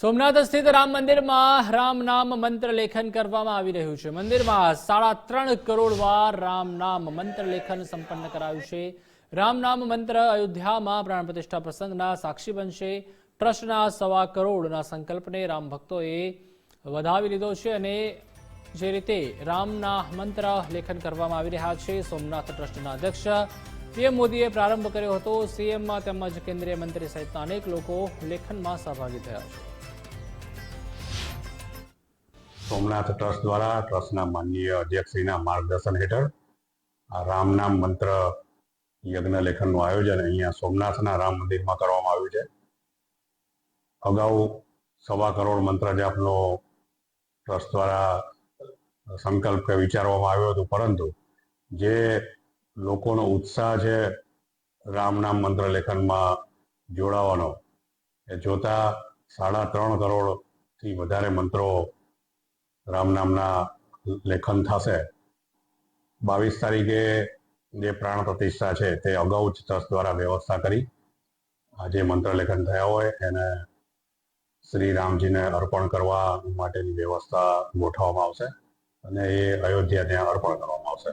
સોમનાથ સ્થિત રામ મંદિરમાં રામ નામ મંત્ર લેખન કરવામાં આવી રહ્યું છે. મંદિરમાં સાડા ત્રણ કરોડ વાર રામ નામ મંત્ર લેખન સંપન્ન કરાયું છે. રામ નામ મંત્ર અયોધ્યામાં પ્રાણ પ્રતિષ્ઠા પ્રસંગના સાક્ષી બનશે. ટ્રસ્ટના સવા કરોડના સંકલ્પને રામ ભક્તોએ વધાવી લીધો છે અને જે રીતે રામના મંત્ર લેખન કરવામાં આવી રહ્યા છે, સોમનાથ ટ્રસ્ટના અધ્યક્ષ પીએમ મોદીએ પ્રારંભ કર્યો હતો. સીએમમાં તેમજ કેન્દ્રીય મંત્રી સહિતના અનેક લોકો લેખનમાં સહભાગી થયા છે. સોમનાથ ટ્રસ્ટ દ્વારા ટ્રસ્ટના માનનીય અધ્યક્ષશ્રીના માર્ગદર્શન હેઠળ આ રામ નામ મંત્ર યજ્ઞ લેખનનું આયોજન અહીંયા સોમનાથના રામ મંદિરમાં કરવામાં આવ્યું છે. અગાઉ સવા કરોડ મંત્ર જાપનો ટ્રસ્ટ દ્વારા સંકલ્પ કે વિચારવામાં આવ્યો હતો, પરંતુ જે લોકોનો ઉત્સાહ છે રામનામ મંત્ર લેખનમાં જોડાવાનો, એ જોતા સાડા ત્રણ કરોડથી વધારે મંત્રો રામ નામના લેખન થશે. બાવીસ તારીખે જે પ્રાણ પ્રતિષ્ઠા છે તે અગાઉ જ ટ્રસ્ટ દ્વારા વ્યવસ્થા કરી. જે મંત્ર લેખન થયા હોય એને શ્રી રામજીને અર્પણ કરવા માટેની વ્યવસ્થા ગોઠવવામાં આવશે અને એ અયોધ્યા ત્યાં અર્પણ કરવામાં આવશે.